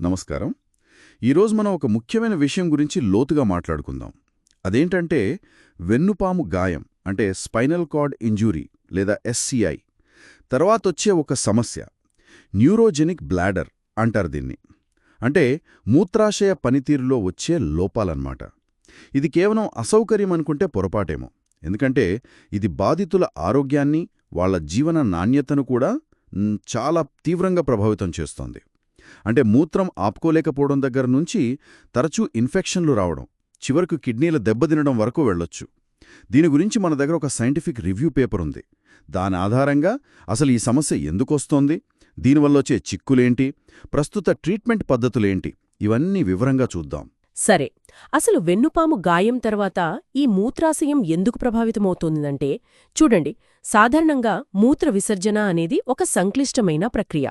నమస్కారం. ఈరోజు మనం ఒక ముఖ్యమైన విషయం గురించి లోతుగా మాట్లాడుకుందాం. అదేంటంటే వెన్నుపాము గాయం అంటే స్పైనల్ కార్డ్ ఇంజూరీ లేదా ఎస్సిఐ తర్వాతొచ్చే ఒక సమస్య న్యూరోజెనిక్ బ్లాడర్ అంటారు దీన్ని. అంటే మూత్రాశయ పనితీరులో వచ్చే లోపాలన్నమాట. ఇది కేవలం అసౌకర్యం అనుకుంటే పొరపాటేమో. ఎందుకంటే ఇది బాధితుల ఆరోగ్యాన్ని వాళ్ళ జీవన నాణ్యతను కూడా చాలా తీవ్రంగా ప్రభావితం చేస్తోంది. అంటే మూత్రం ఆపుకోలేకపోవడం దగ్గర నుంచి తరచూ ఇన్ఫెక్షన్లు రావడం చివరకు కిడ్నీల దెబ్బతినడం వరకు వెళ్ళొచ్చు. దీని గురించి మన దగ్గర ఒక సైంటిఫిక్ రివ్యూ పేపర్ ఉంది. దాని ఆధారంగా అసలు ఈ సమస్య ఎందుకొస్తోంది దీనివల్లొచ్చే చిక్కులేంటి? ప్రస్తుత ట్రీట్మెంట్ పద్ధతులేంటి? ఇవన్నీ వివరంగా చూద్దాం. సరే అసలు వెన్నుపాము గాయం తర్వాత ఈ మూత్రాశయం ఎందుకు ప్రభావితమవుతుందంటే చూడండి సాధారణంగా మూత్ర విసర్జన అనేది ఒక సంక్లిష్టమైన ప్రక్రియ.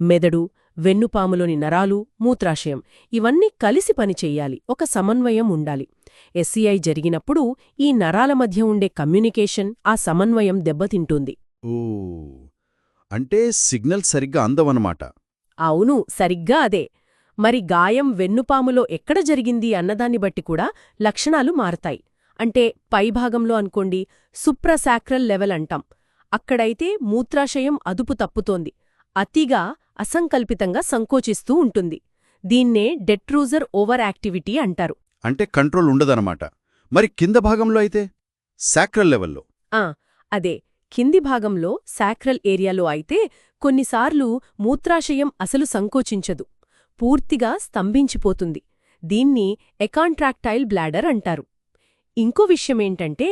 మెదడు వెన్నుపాములోని నరాలు మూత్రాశయం ఇవన్నీ కలిసి పనిచెయ్యాలి ఒక సమన్వయం ఉండాలి. ఎస్సీఐ జరిగినప్పుడు ఈ నరాల మధ్య ఉండే కమ్యూనికేషన్ ఆ సమన్వయం దెబ్బతింటుంది. ఓ అంటే సిగ్నల్ సరిగ్గా అందవన్నమాట. అవును సరిగ్గా అదే. మరి గాయం వెన్నుపాములో ఎక్కడ జరిగింది అన్నదాన్ని బట్టి కూడా లక్షణాలు మారతాయి. అంటే పైభాగంలో అనుకోండి సుప్రసాక్రల్ లెవెల్ అంటాం. అక్కడైతే మూత్రాశయం అదుపు తప్పుతోంది. అతిగా అసంకల్పితంగా సంకోచిస్తూ ఉంటుంది. దీన్నే డెట్రూజర్ ఓవర్ యాక్టివిటీ అంటారు. అంటే కంట్రోల్ ఉండదన్నమాట. మరి కింద భాగంలో అయితే? సాక్రల్ లెవెల్లో. ఆ అదే. కింది భాగంలో సాక్రల్ ఏరియాలో అయితే కొన్నిసార్లు మూత్రాశయం అసలు సంకోచించదు. పూర్తిగా స్తంభించిపోతుంది. దీన్ని ఎకాంట్రాక్టైల్ బ్లాడర్ అంటారు. ఇంకో విషయమేంటంటే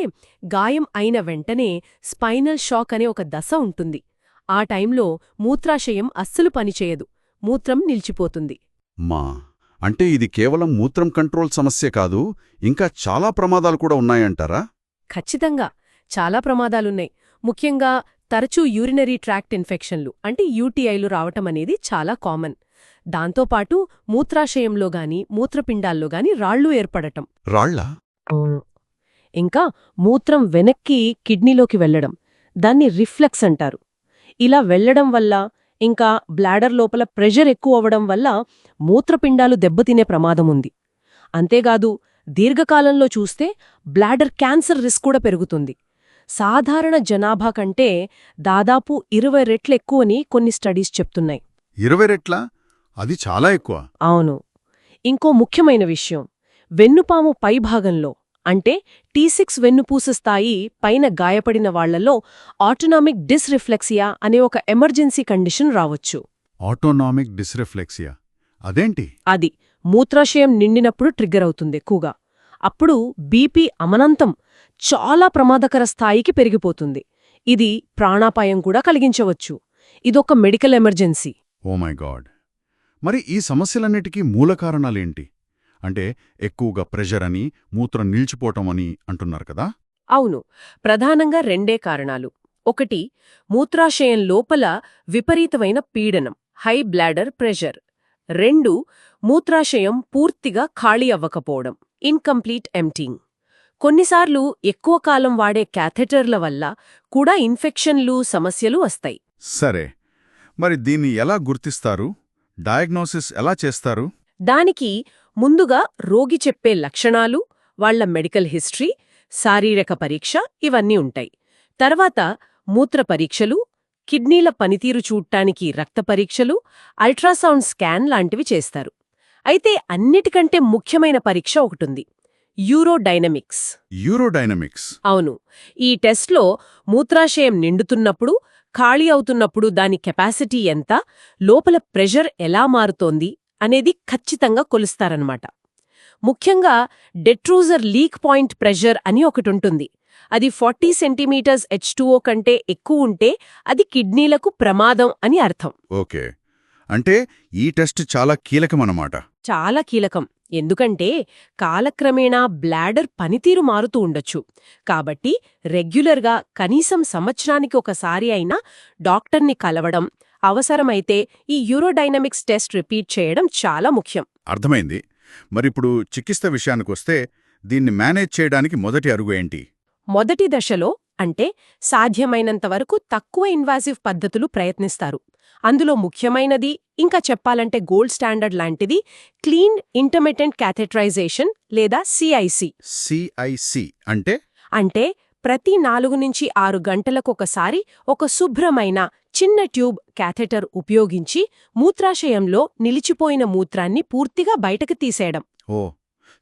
గాయం అయిన వెంటనే స్పైనల్ షాక్ అనే ఒక దశ ఉంటుంది. ఆ టైంలో మూత్రాశయం అస్సలు పనిచేయదు మూత్రం నిలిచిపోతుంది. మా అంటే ఇది కేవలం మూత్రం కంట్రోల్ సమస్య కాదు ఇంకా చాలా ప్రమాదాలు కూడా ఉన్నాయంటారా? ఖచ్చితంగా చాలా ప్రమాదాలున్నాయి. ముఖ్యంగా తరచూ యూరినరీ ట్రాక్ట్ ఇన్ఫెక్షన్లు అంటే యూటీఐలు రావటం అనేది చాలా కామన్. దాంతోపాటు మూత్రాశయంలో గాని మూత్రపిండాల్లో గాని రాళ్ళు ఏర్పడటం. రాళ్ళా ఇంకా మూత్రం వెనక్కి కిడ్నీలోకి వెళ్ళడం దాన్ని రిఫ్లెక్స్ అంటారు. ఇలా వెళ్ళడం వల్ల ఇంకా బ్లాడర్ లోపల ప్రెషర్ ఎక్కువ అవ్వడం వల్ల మూత్రపిండాలు దెబ్బతినే ప్రమాదం ఉంది. అంతేకాదు దీర్ఘకాలంలో చూస్తే బ్లాడర్ క్యాన్సర్ రిస్క్ కూడా పెరుగుతుంది. సాధారణ జనాభా కంటే దాదాపు ఇరవై రెట్లెక్కువని కొన్ని స్టడీస్ చెప్తున్నాయి. ఇరవై రెట్ల? అది చాలా ఎక్కువ. అవును. ఇంకో ముఖ్యమైన విషయం వెన్నుపాము పైభాగంలో అంటే టీ సిక్స్ వెన్నుపూస స్థాయి పైన గాయపడిన వాళ్ళలో ఆటోనామిక్ డిస్రిఫ్లెక్సియా అనే ఒక ఎమర్జెన్సీ కండిషన్ రావచ్చు. Autonomic dysreflexia. అదేంటి? అది మూత్రాశయం నిండినప్పుడు ట్రిగ్గర్ అవుతుంది ఎక్కువగా. అప్పుడు బీపీ అమనంతం చాలా ప్రమాదకర స్థాయికి పెరిగిపోతుంది. ఇది ప్రాణాపాయం కూడా కలిగించవచ్చు. ఇదొక medical emergency. Oh my god. మరి ఈ సమస్యలన్నిటికీ మూల కారణాలేంటి? అంటే ఎక్కువగా ప్రెషర్ అని మూత్రం నిలిచిపోవటం అని అంటున్నారు కదా? అవును. ప్రధానంగా రెండే కారణాలు. ఒకటి మూత్రాశయం లోపల విపరీతమైన పీడనం హై బ్లాడర్ ప్రెషర్. రెండు మూత్రాశయం పూర్తిగా ఖాళీ అవ్వకపోవడం ఇన్కంప్లీట్ ఎంటింగ్ కొన్నిసార్లు ఎక్కువ కాలం వాడే క్యాథెటర్ల వల్ల కూడా ఇన్ఫెక్షన్లు సమస్యలు వస్తాయి. సరే. మరి దీన్ని ఎలా గుర్తిస్తారు? డయాగ్నోసిస్ ఎలా చేస్తారు? దానికి ముందుగా రోగి చెప్పే లక్షణాలు వాళ్ళ మెడికల్ హిస్టరీ శారీరక పరీక్ష ఇవన్నీ ఉంటాయి. తర్వాత మూత్ర పరీక్షలు కిడ్నీల పనితీరు చూడ్టానికి రక్త పరీక్షలు అల్ట్రాసౌండ్ స్కాన్ లాంటివి చేస్తారు. అయితే అన్నిటికంటే ముఖ్యమైన పరీక్ష ఒకటుంది యూరోడైనమిక్స్. యూరోడైనమిక్స్. అవును ఈ టెస్ట్లో మూత్రాశయం నిండుతున్నప్పుడు ఖాళీ అవుతున్నప్పుడు దాని కెపాసిటీ ఎంత లోపల ప్రెషర్ ఎలా మారుతోంది అనేది ఖచ్చితంగా కొలుస్తారన్నమాట. ముఖ్యంగా డెట్రూజర్ లీక్ పాయింట్ ప్రెషర్ అని ఒకటుంటుంది అది ఫార్టీ సెంటీమీటర్స్ హెచ్ కంటే ఎక్కువ ఉంటే అది కిడ్నీలకు ప్రమాదం అని అర్థం. ఓకే. అంటే ఈ టెస్ట్ చాలా కీలకమన్నమాట. చాలా కీలకం. ఎందుకంటే కాలక్రమేణా బ్లాడర్ పనితీరు మారుతూ ఉండొచ్చు. కాబట్టి రెగ్యులర్గా కనీసం సంవత్సరానికి ఒకసారి అయినా డాక్టర్ని కలవడం అవసరమైతే ఈ యూరోడైనమిక్స్ టెస్ట్ రిపీట్ చేయడం చాలా ముఖ్యం. అర్థమైంది. మరిప్పుడు చికిత్స విషయానికొస్తే దీన్ని మేనేజ్ చేయడానికి మొదటి అరుగు ఏంటి? మొదటి దశలో అంటే సాధ్యమైనంత వరకు తక్కువ ఇన్వాసివ్ పద్ధతులు ప్రయత్నిస్తారు. అందులో ముఖ్యమైనది ఇంకా చెప్పాలంటే గోల్డ్ స్టాండర్డ్ లాంటిది క్లీన్ ఇంటర్మిటెంట్ క్యాథెట్రైజేషన్ లేదా సిఐసి సిఐసి అంటే? అంటే ప్రతి నాలుగు నుంచి ఆరు గంటలకొకసారి ఒక శుభ్రమైన చిన్న ట్యూబ్ క్యాథెటర్ ఉపయోగించి మూత్రాశయంలో నిలిచిపోయిన మూత్రాన్ని పూర్తిగా బయటకు తీసేయడం. ఓ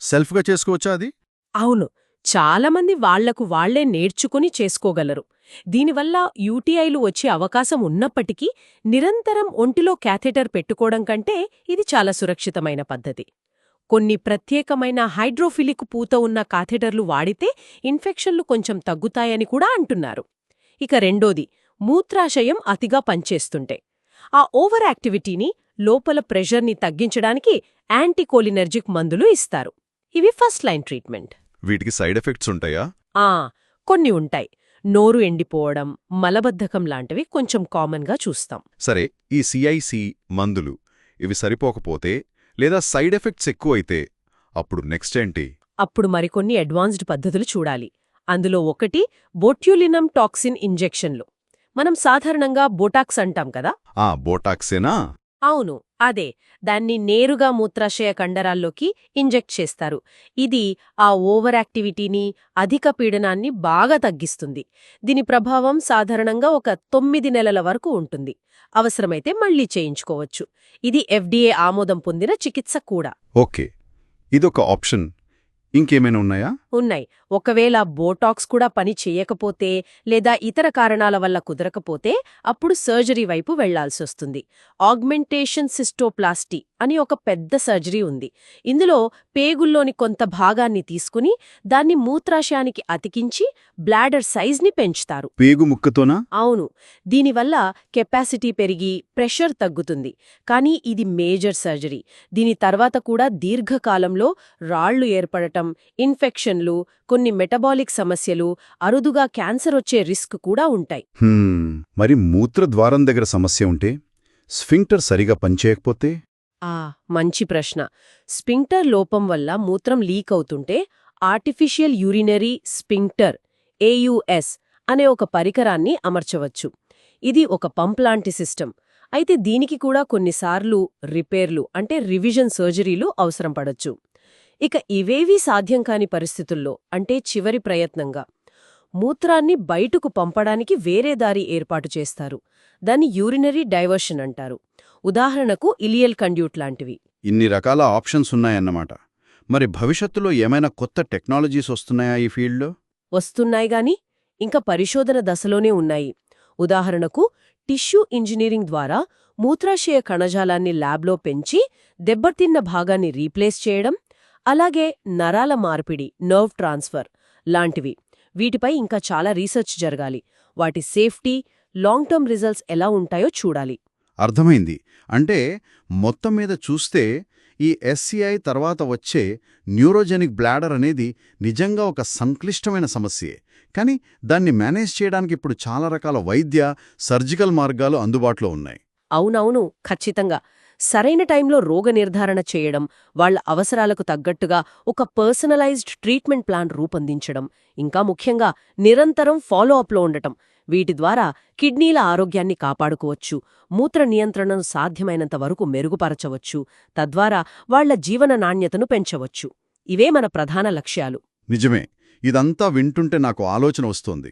సెల్ఫ్గా చేసుకోవచ్చా అది? అవును చాలామంది వాళ్ళకు వాళ్ళే నేర్చుకుని చేసుకోగలరు. దీనివల్ల యూటీఐలు వచ్చే అవకాశం ఉన్నప్పటికీ నిరంతరం ఒంటిలో క్యాథెటర్ పెట్టుకోవడం కంటే ఇది చాలా సురక్షితమైన పద్ధతి. కొన్ని ప్రత్యేకమైన హైడ్రోఫిలిక్ పూత ఉన్న కాథెటర్లు వాడితే ఇన్ఫెక్షన్లు కొంచెం తగ్గుతాయని కూడా అంటున్నారు. ఇక రెండోది మూత్రాశయం అతిగా పనిచేస్తుంటే. ఆ ఓవర్ యాక్టివిటీని లోపల ప్రెషర్ని తగ్గించడానికి యాంటీకోలినర్జిక్ మందులు ఇస్తారు. ఇవి ఫస్ట్ లైన్ ట్రీట్మెంట్. వీటికి సైడ్ ఎఫెక్ట్స్ ఉంటాయా? ఆ కొన్ని ఉంటాయి. నోరు ఎండిపోవడం మలబద్ధకం లాంటివి కొంచెం కామన్గా చూస్తాం. సరే ఈ సిఐసి మందులు ఇవి సరిపోకపోతే లేదా సైడ్ ఎఫెక్ట్స్ ఎక్కువైతే అప్పుడు నెక్స్ట్ ఏంటి? అప్పుడు మరికొన్ని అడ్వాన్స్డ్ పద్ధతులు చూడాలి. అందులో ఒకటి బొట్యులినం టాక్సిన్ ఇంజెక్షన్లు. మనం సాధారణంగా బోటాక్స్ అంటాం కదా? ఆ బోటాక్సేనా? అవును. అదే దాన్ని నేరుగా మూత్రాశయ కండరాల్లోకి ఇంజెక్ట్ చేస్తారు. ఇది ఆ ఓవర్ యాక్టివిటీని అధిక పీడనాన్ని బాగా తగ్గిస్తుంది. దీని ప్రభావం సాధారణంగా ఒక తొమ్మిది నెలల వరకు ఉంటుంది. అవసరమైతే మళ్ళీ చేయించుకోవచ్చు. ఇది ఎఫ్డీఏ ఆమోదం పొందిన చికిత్స కూడా. ఓకే. ఇదొక ఆప్షన్. ఇంకేమైనా ఉన్నాయా? ఉన్నాయి. ఒకవేళ బోటాక్స్ కూడా పని చేయకపోతే లేదా ఇతర కారణాల వల్ల కుదరకపోతే అప్పుడు సర్జరీ వైపు వెళ్ళాల్సొస్తుంది ఆగ్మెంటేషన్ సిస్టోప్లాస్టీ అని ఒక పెద్ద సర్జరీ ఉంది. ఇందులో పేగుల్లోని కొంత భాగాన్ని తీసుకుని దాన్ని మూత్రాశయానికి అతికించి బ్లాడర్ సైజ్ని పెంచుతారు. పేగు ముక్కతోనా? అవును. దీనివల్ల కెపాసిటీ పెరిగి ప్రెషర్ తగ్గుతుంది. కానీ ఇది మేజర్ సర్జరీ. దీని తర్వాత కూడా దీర్ఘకాలంలో రాళ్ళు ఏర్పడటం ఇన్ఫెక్షన్లు కొన్ని మెటబాలిక్ సమస్యలు అరుదుగా క్యాన్సర్ వచ్చే రిస్క్ కూడా ఉంటాయి. మరి మూత్రద్వారం దగ్గర సమస్య ఉంటే స్ఫింక్టర్ సరిగా పనిచేయకపోతే? ఆ మంచి ప్రశ్న. స్పింక్టర్ లోపం వల్ల మూత్రం లీక్ అవుతుంటే ఆర్టిఫిషియల్ యూరినరీ స్పింక్టర్ ఏయుఎస్ అనే ఒక పరికరాన్ని అమర్చవచ్చు. ఇది ఒక పంప్ లాంటి సిస్టమ్. అయితే దీనికి కూడా కొన్నిసార్లు రిపేర్లు అంటే రివిజన్ సర్జరీలు అవసరం పడొచ్చు. ఇక ఇవేవీ సాధ్యం కాని పరిస్థితుల్లో అంటే చివరి ప్రయత్నంగా మూత్రాన్ని బయటకు పంపడానికి వేరే దారి ఏర్పాటు చేస్తారు. దాన్ని యూరినరీ డైవర్షన్ అంటారు. ఉదాహరణకు ఇలియల్ కండ్యూట్ లాంటివి. ఇన్ని రకాల ఆప్షన్స్ ఉన్నాయన్నమాట. మరి భవిష్యత్తులో ఏమైనా కొత్త టెక్నాలజీస్ వస్తున్నాయా ఈ ఫీల్డ్లో? వస్తున్నాయి గాని ఇంకా పరిశోధన దశలోనే ఉన్నాయి. ఉదాహరణకు టిష్యూ ఇంజనీరింగ్ ద్వారా మూత్రాశయ కణజాలాన్ని ల్యాబ్లో పెంచి దెబ్బతిన్న భాగాన్ని రీప్లేస్ చేయడం అలాగే నరాల మార్పిడి నర్వ్ ట్రాన్స్ఫర్ లాంటివి. వీటిపై ఇంకా చాలా రీసెర్చ్ జరగాలి. వాటి సేఫ్టీ లాంగ్ టర్మ్ రిజల్ట్స్ ఎలా ఉంటాయో చూడాలి. అర్థమైంది. అంటే మొత్తం మీద చూస్తే ఈ ఎస్సీఐ తర్వాత వచ్చే న్యూరోజెనిక్ బ్లాడర్ అనేది నిజంగా ఒక సంక్లిష్టమైన సమస్యే. కానీ దాన్ని మేనేజ్ చేయడానికి ఇప్పుడు చాలా రకాల వైద్య సర్జికల్ మార్గాలు అందుబాటులో ఉన్నాయి. అవునవును. ఖచ్చితంగా. సరైన టైంలో రోగ నిర్ధారణ చేయడం వాళ్ళ అవసరాలకు తగ్గట్టుగా ఒక పర్సనలైజ్డ్ ట్రీట్మెంట్ ప్లాన్ రూపొందించడం ఇంకా ముఖ్యంగా నిరంతరం ఫాలో అప్లో ఉండటం. వీటి ద్వారా కిడ్నీల ఆరోగ్యాన్ని కాపాడుకోవచ్చు మూత్ర నియంత్రణను సాధ్యమైనంత వరకు మెరుగుపరచవచ్చు తద్వారా వాళ్ళ జీవన నాణ్యతను పెంచవచ్చు. ఇవే మన ప్రధాన లక్ష్యాలు. నిజమే. ఇదంతా వింటుంటే నాకు ఆలోచన వస్తోంది.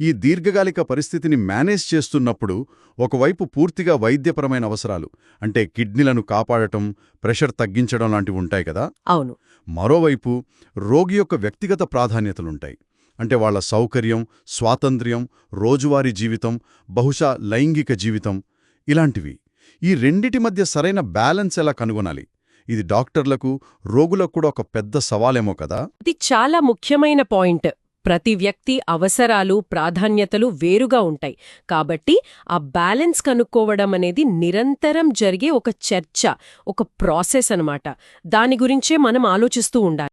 ఈ దీర్ఘకాలిక పరిస్థితిని మేనేజ్ చేస్తున్నప్పుడు ఒకవైపు పూర్తిగా వైద్యపరమైన అవసరాలు అంటే కిడ్నీలను కాపాడటం ప్రెషర్ తగ్గించడం లాంటివి ఉంటాయి కదా? అవును. మరోవైపు రోగి యొక్క వ్యక్తిగత ప్రాధాన్యతలుంటాయి. అంటే వాళ్ళ సౌకర్యం స్వాతంత్ర్యం రోజువారీ జీవితం బహుశా లైంగిక జీవితం ఇలాంటివి. ఈ రెండిటి మధ్య సరైన బ్యాలెన్స్ ఎలా కనుగొనాలి? ఇది డాక్టర్లకు రోగులకు కూడా ఒక పెద్ద సవాలేమో కదా? ఇది చాలా ముఖ్యమైన పాయింట్. ప్రతి వ్యక్తి అవసరాలు ప్రాధాన్యతలు వేరుగా ఉంటాయి. కాబట్టి ఆ బ్యాలెన్స్ కనుక్కోవడం అనేది నిరంతరం జరిగే ఒక చర్చ ఒక ప్రాసెస్ అన్నమాట. దాని గురించే మనం ఆలోచిస్తూ ఉండాలి.